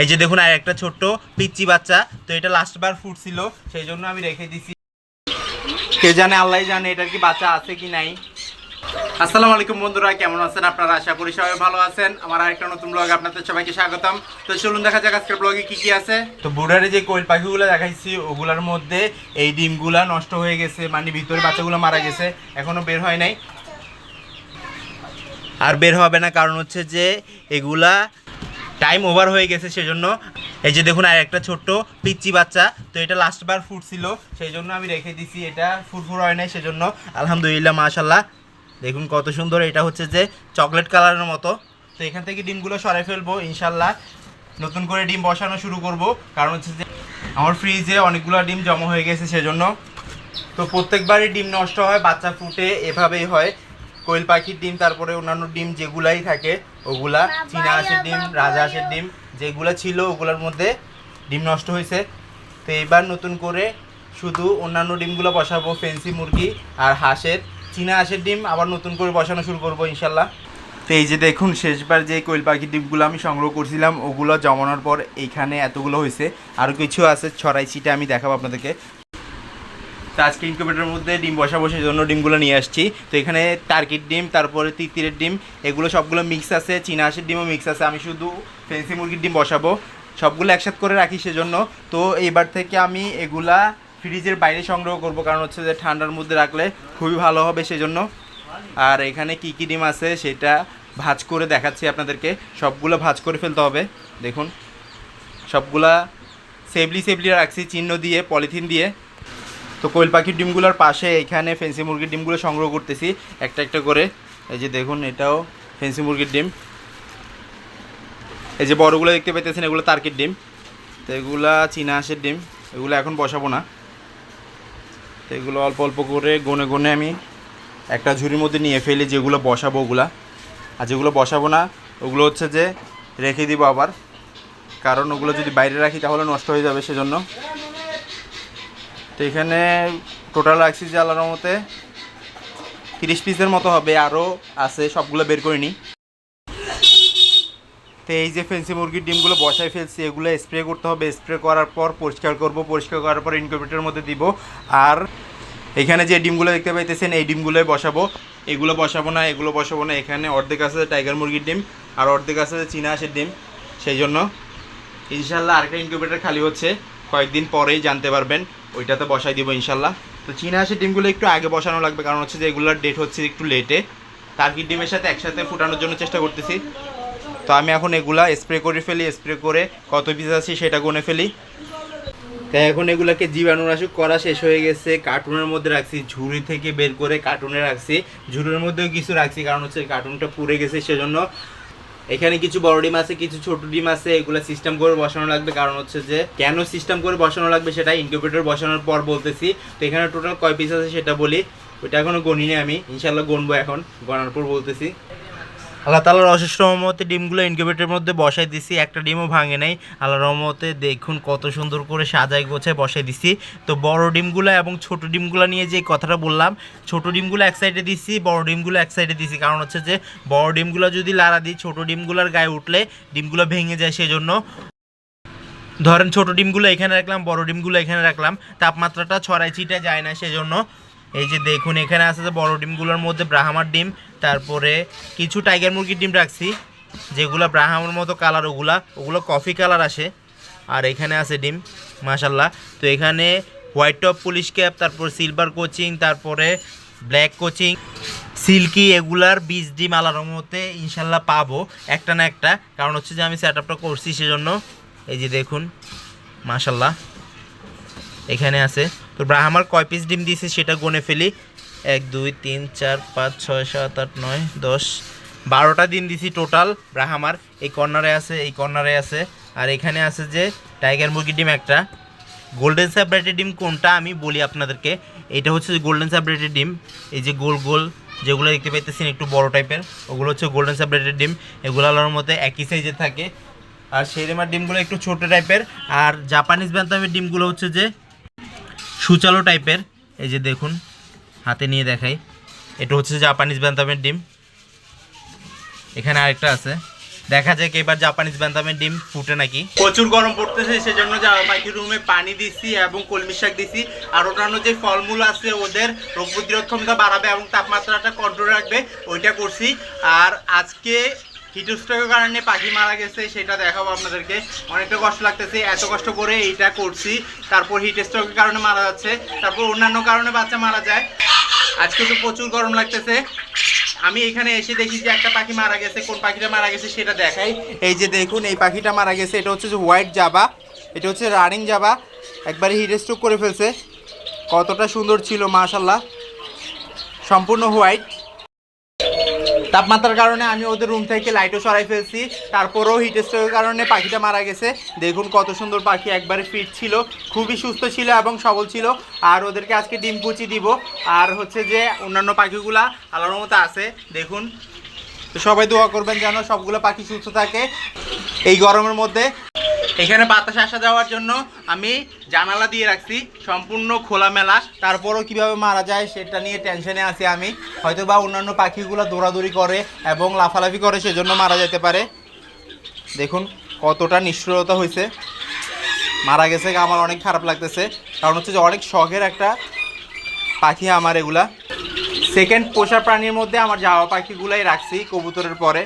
এই যে দেখুন, আর একটা ছোট্ট পিচ্চি বাচ্চা। তো এটা লাস্ট বার ফুটছিল সেই জন্য আমি রেখে দিছি। কে জানে আল্লাহ জানে এটার কি বাচ্চা আছে কি নাই। আসসালামু আলাইকুম বন্ধুরা, কেমন আছেন আপনারা? আশা করি সবাই ভালো আছেন। আমার আরেকটা নতুন ব্লগে আপনাদের সবাইকে স্বাগতম। তো চলুন, দেখা যাক আজকের ব্লগে কি কি আছে। তো বুড়ারে যে কোয়েল পাখিগুলো দেখাইছি, ওগুলার মধ্যে এই ডিমগুলা নষ্ট হয়ে গেছে মানে ভিতরে বাচ্চাগুলো মারা গেছে, এখনও বের হয় নাই। আর বের হবে না, কারণ হচ্ছে যে এগুলা টাইম ওভার হয়ে গেছে সেজন্য। এই যে দেখুন, আর একটা ছোট্ট পিচ্চি বাচ্চা। তো এটা লাস্ট বার ফুটছিল সেই জন্য আমি রেখে দিছি। এটা ফুটফুর হয় নাই সেজন্য। আলহামদুলিল্লাহ মাশাল্লাহ দেখুন কত সুন্দর। এটা হচ্ছে যে চকলেট কালারের মতো। তো এখান থেকে ডিমগুলো সরাই ফেলব ইনশাল্লাহ নতুন করে ডিম বসানো শুরু করব। কারণ হচ্ছে যে আমার ফ্রিজে অনেকগুলো ডিম জমা হয়ে গেছে সেজন্য। তো প্রত্যেকবারই ডিম নষ্ট হয়, বাচ্চা ফুটে এভাবেই হয়। কোয়েল পাখির ডিম তারপরে অন্যান্য ডিম যেগুলাই থাকে ওগুলা চীনা হাঁসের ডিম রাজা হাঁসের ডিম যেগুলো ছিল ওগুলোর মধ্যে ডিম নষ্ট হয়েছে। তো এবার নতুন করে শুধু অন্যান্য ডিমগুলো বসাবো ফেন্সি মুরগি আর হাঁসের। চীনা হাঁসের ডিম আবার নতুন করে বসানো শুরু করব ইনশাল্লাহ। তো এই যে দেখুন শেষবার যে কোয়েল পাখির ডিমগুলো আমি সংগ্রহ করছিলাম ওগুলো জমানোর পর এইখানে এতগুলো হয়েছে। আরও কিছু আছে ছড়াই ছিটে আমি দেখাবো আপনাদেরকে। তো আজকে ইনকিউবেটরের মধ্যে ডিম বসাবো, সেই জন্য ডিমগুলো নিয়ে আসছি। তো এখানে টার্কির ডিম, তারপরে তিতিরের ডিম, এগুলো সবগুলো মিক্স আছে, চীনা হাঁসের ডিমও মিক্স আছে। আমি শুধু ফেন্সি মুরগির ডিম বসাবো। সবগুলো একসাথে করে রাখি সেজন্য। তো এইবার থেকে আমি এগুলা ফ্রিজের বাইরে সংগ্রহ করব, কারণ হচ্ছে যে ঠান্ডার মধ্যে রাখলে খুবই ভালো হবে সেজন্য। আর এখানে কি কি ডিম আছে সেটা ভাজ করে দেখাচ্ছি আপনাদেরকে। সবগুলো ভাজ করে ফেলতে হবে, দেখুন। সবগুলা সেবলি সেবলি রাখছি, চিহ্ন দিয়ে, পলিথিন দিয়ে। তো কোয়েল পাখির ডিমগুলোর পাশে এখানে ফেন্সি মুরগির ডিমগুলো সংগ্রহ করতেছি। একটা একটা করে। এই যে দেখুন, এটাও ফেন্সি মুরগির ডিম। এই যে বড়গুলো দেখতে পাইতেছেন, এগুলো তার্কির ডিম। তো এগুলা চীনা হাঁসের ডিম। এগুলো এখন বসাবো না। তো এগুলো অল্প অল্প করে গনে গনে আমি একটা ঝুড়ির মধ্যে নিয়ে ফেলি, যেগুলো বসাবো ওগুলা। আর যেগুলো বসাবো না, ওগুলো হচ্ছে যে রেখে দিব আবার। কারণ ওগুলো যদি বাইরে রাখি, তাহলে নষ্ট হয়ে যাবে সেজন্য। তো এখানে টোটাল রাখছি যে মতে তিরিশ পিসের মতো হবে আরও আছে, সবগুলো বের করে নিই। তো এই যে ফেন্সি মুরগির ডিমগুলো বসায় ফেলছি, এগুলো স্প্রে করতে হবে। স্প্রে করার পর পরিষ্কার করব, পরিষ্কার করার পর ইনকিউবেটরের মধ্যে দিব। আর এখানে যে ডিমগুলো দেখতে পাইতেছেন, এই ডিমগুলোই বসাবো। এগুলো বসাবো না, এগুলো বসাবো না। এখানে অর্ধেক আছে টাইগার মুরগির ডিম, আর অর্ধেক আছে চীনা হাঁসের ডিম। সেই জন্য ইনশাল্লাহ আরেকটা ইনকিউবেটর খালি হচ্ছে, কয়েকদিন পরেই জানতে পারবেন। ওইটাতে বসাই দিব ইনশাল্লাহ। তো চীনা হাঁসের ডিমগুলো একটু আগে বসানো লাগবে, কারণ হচ্ছে যে এগুলোর ডেট হচ্ছে একটু লেটে টার্কির ডিমের সাথে একসাথে ফুটানোর জন্য চেষ্টা করতেছি। তো আমি এখন এগুলা স্প্রে করে ফেলি স্প্রে করে কত পিস আছে সেটা গুনে ফেলি। তাই এখন এগুলাকে জীবাণুনাশক করা শেষ হয়ে গেছে। কার্টুনের মধ্যে রাখছি ঝুড়ি থেকে বের করে কার্টুনে রাখছি। ঝুড়ির মধ্যেও কিছু রাখছি, কারণ হচ্ছে কার্টুনটা পুড়ে গেছে সেজন্য। এখানে কিছু বড় ডিম আছে, কিছু ছোট ডিম আছে, এগুলো সিস্টেম করে বসানো লাগবে। কারণ হচ্ছে যে, কেন সিস্টেম করে বসানো লাগবে সেটা ইনকিউবেটর বসানোর পর বলতেছি। তো এখানে টোটাল কয় পিস আছে সেটা বলি। ওইটা এখনও গণিনি আমি। ইনশাল্লাহ গণবো এখন। গণার পর বলতেছি। আল্লাহ তালার অশেষ রহমতে ডিমগুলো ইনকিউবেটরের মধ্যে বসাই দিছি। একটা ডিমও ভাঙে নাই। আল্লাহ রহমতে দেখুন কত সুন্দর করে সাজাই গোছায় বসাই দিছি। তো বড় ডিমগুলো এবং ছোট ডিমগুলো নিয়ে যে কথাটা বললাম, ছোট ডিমগুলো এক সাইডে দিছি, বড় ডিমগুলো এক সাইডে দিছি। কারণ হচ্ছে যে, বড় ডিমগুলো যদি লাড়া দিই, ছোট ডিমগুলোর গায়ে উঠলে ডিমগুলো ভেঙে যায় সেজন্য। ধরেন ছোট ডিমগুলো এখানে রাখলাম, বড় ডিমগুলো এখানে রাখলাম। তাপমাত্রাটা ছড়াই ছিটে যায় না সেজন্য। এই যে দেখুন, এখানে আছে যে বড় ডিমগুলোর মধ্যে ব্রাহ্মার ডিম, তারপরে কিছু টাইগার মুরগির ডিম রাখছি, যেগুলো ব্রাহ্মার মতো কালার ওগুলা, ওগুলো কফি কালার আসে। আর এখানে আছে ডিম মাশাল্লাহ তো এখানে হোয়াইট টপ পুলিশ ক্যাপ তারপর সিলভার কোচিং তারপরে ব্ল্যাক কোচিং সিল্কি এগুলার বীজ ডিম আলার মতে ইনশাল্লাহ পাবো, একটা না একটা। কারণ হচ্ছে যে আমি সেট আপটা করছি সেজন্য, এই যে দেখুন মাশাল্লাহ এখানে আছে তো ব্রাহ্মার কয় পিস ডিম দিয়েছে সেটা গুনে ফেলি। এক, দুই, তিন, চার, পাঁচ, ছয়, সাত, আট, নয়, দশ, বারোটা ডিম দিছি টোটাল ব্রাহ্মার এই কর্নারে আছে, এই কর্নারে আছে। আর এখানে আছে যে টাইগার মুরগির ডিম একটা। গোল্ডেন স্যাপারেটেড ডিম কোনটা আমি বলি আপনাদেরকে। এটা হচ্ছে যে গোল্ডেন স্যাপারেটেড ডিম। এই যে গোল গোল যেগুলো দেখতে পাইতেছেন একটু বড় টাইপের ওগুলো হচ্ছে গোল্ডেন স্যাপারেটেড ডিম। এগুলো আলোর মধ্যে একই সাইজের থাকে। আর সেরেমার ডিমগুলো একটু ছোট টাইপের আর জাপানিজ ব্যান্তামের ডিমগুলো হচ্ছে যে সুচালো টাইপের। এই যে দেখুন, হাতে নিয়ে দেখাই। এটা হচ্ছে জাপানিজ ব্যান্তামের ডিম। এখানে আরেকটা আছে। দেখা যায় কি এবার জাপানিজ ব্যান্তামের ডিম ফুটে নাকি। প্রচুর গরম পড়তেছে, সেজন্য পাখির রুমে পানি দিছি এবং কলমি শাক দিছি। আর অন্যান্য যে ফলমূল আছে, ওদের রোগ প্রতিরোধ ক্ষমতা বাড়াবে এবং তাপমাত্রাটা কন্ট্রোল রাখবে, ওইটা করছি। আর আজকে হিটস্ট্রোকের কারণে পাখি মারা গেছে, সেটা দেখাবো আপনাদেরকে। অনেকটা কষ্ট লাগতেছে, এত কষ্ট করে এইটা করছি। তারপর হিটস্ট্রোকের কারণে মারা যাচ্ছে, তারপর অন্যান্য কারণে বাচ্চা মারা যায়। আজকে তো প্রচুর গরম লাগতেছে। আমি এখানে এসে দেখি যে একটা পাখি মারা গেছে, কোন পাখিটা মারা গেছে সেটা দেখাই। এই যে দেখুন, এই পাখিটা মারা গেছে, এটা হচ্ছে যে হোয়াইট জাবা, এটা হচ্ছে রানিং জাবা। একবারে হিট স্ট্রোক করে ফেলছে। কতটা সুন্দর ছিল মাশাল্লাহ সম্পূর্ণ হোয়াইট। তাপমাত্রার কারণে আমি ওদের রুম থেকে লাইটও সরাই ফেলছি। তারপরেও হিট স্ট্রোকের কারণে পাখিটা মারা গেছে। দেখুন কত সুন্দর পাখি একবারে ফিট ছিল, খুবই সুস্থ ছিল এবং সবল ছিল। আর ওদেরকে আজকে ডিম কুচি দিব। আর হচ্ছে যে অন্যান্য পাখিগুলা আলোর মতো আছে। দেখুন, তো সবাই দোয়া করবেন যেন সবগুলো পাখি সুস্থ থাকে। এই গরমের মধ্যে এখানে বাতাস আসা যাওয়ার জন্য আমি জানালা দিয়ে রাখছি, সম্পূর্ণ খোলামেলা। তারপরও কীভাবে মারা যায় সেটা নিয়ে টেনশনে আছি আমি। হয়তো বা অন্যান্য পাখিগুলো দৌড়াদৌড়ি করে এবং লাফালাফি করে সেজন্য মারা যেতে পারে। দেখুন, কতটা নিষ্ঠুরতা হয়েছে। মারা গেছে, আমার অনেক খারাপ লাগতেছে। কারণ হচ্ছে যে অনেক শখের একটা পাখি আমার এগুলা। সেকেন্ড পোষা প্রাণীর মধ্যে আমার যাওয়া পাখিগুলাই রাখছি কবুতরের পরে।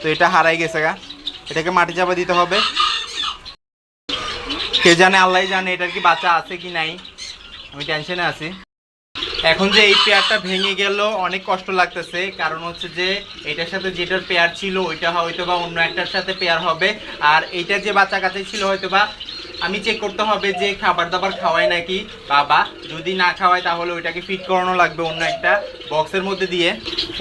তো এটা হারাই গেছে গা। এটাকে মাটি চাপা দিতে হবে। কে জানে আল্লাহ জানে এটার কি বাচ্চা আছে কি নাই। আমি টেনশনে আছি। এখন যে এই পেয়ারটা ভেঙে গেল, অনেক কষ্ট লাগতেছে। কারণ হচ্ছে যে, এটার সাথে যেটার পেয়ার ছিল, ওইটা হয়তো বা অন্য একটার সাথে পেয়ার হবে। আর এইটার যে বাচ্চা কাছে ছিল হয়তো বা আমি চেক করতে হবে যে খাবার দাবার খাওয়ায় নাকি। বাবা, যদি না খাওয়ায় তাহলে ওইটাকে ফিট করানো লাগবে অন্য একটা বক্সের মধ্যে দিয়ে।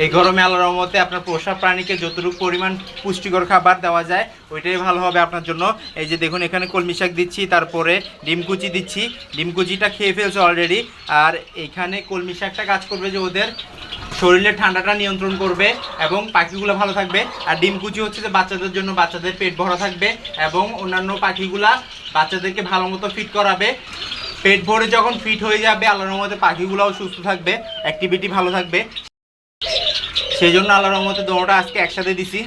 এই গরমে আল্লাহর রহমতে আপনার পোষা প্রাণীকে যতটুকু পরিমাণ পুষ্টিকর খাবার দেওয়া যায়, ওইটাই ভালো হবে আপনার জন্য। এই যে দেখুন, এখানে কলমি শাক দিচ্ছি, তারপরে ডিম কুচি দিচ্ছি। ডিম কুচিটা খেয়ে ফেলছে অলরেডি আর এখানে কলমি শাকটা কাজ করবে যে ওদের শরীরের ঠান্ডাটা নিয়ন্ত্রণ করবে এবং পাখিগুলো ভালো থাকবে। আর ডিম কুচি হচ্ছে যে বাচ্চাদের জন্য বাচ্চাদের পেট ভরা থাকবে এবং অন্যান্য পাখিগুলা বাচ্চাদেরকে ভালো মতো ফিট করাবে। পেট ভরে যখন ফিট হয়ে যাবে, আল্লাহর মধ্যে পাখিগুলোও সুস্থ থাকবে অ্যাক্টিভিটি ভালো থাকবে। সেই জন্য আল্লাহর রহমতে দোনোটা আজকে একসাথে দিছি।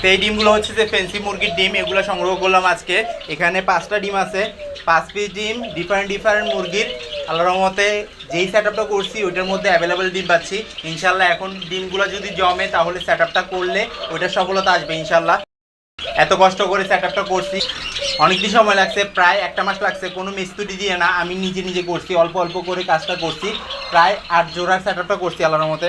তো এই ডিমগুলো হচ্ছে যে ফেন্সি মুরগির ডিম, এগুলো সংগ্রহ করলাম আজকে। এখানে পাঁচটা ডিম আছে। পাঁচ পিস ডিম ডিফারেন্ট ডিফারেন্ট মুরগির। আল্লাহর রহমতে যেই সেট আপটা করছি, ওইটার মধ্যে অ্যাভেলেবেল ডিম পাচ্ছি। ইনশাল্লাহ এখন ডিমগুলো যদি জমে, তাহলে সেট আপটা করলে ওইটার সফলতা আসবে ইনশাল্লাহ এত কষ্ট করে সেট আপটা করছি। অনেকদিন সময় লাগছে, প্রায় একটা মাস লাগছে, কোনো মিস্ত্রি দিয়ে না, আমি নিজে নিজে করছি, অল্প অল্প করে কাজটা করছি। প্রায় আট জোড়ার সেট আপটা করছি, আল্লাহর মতে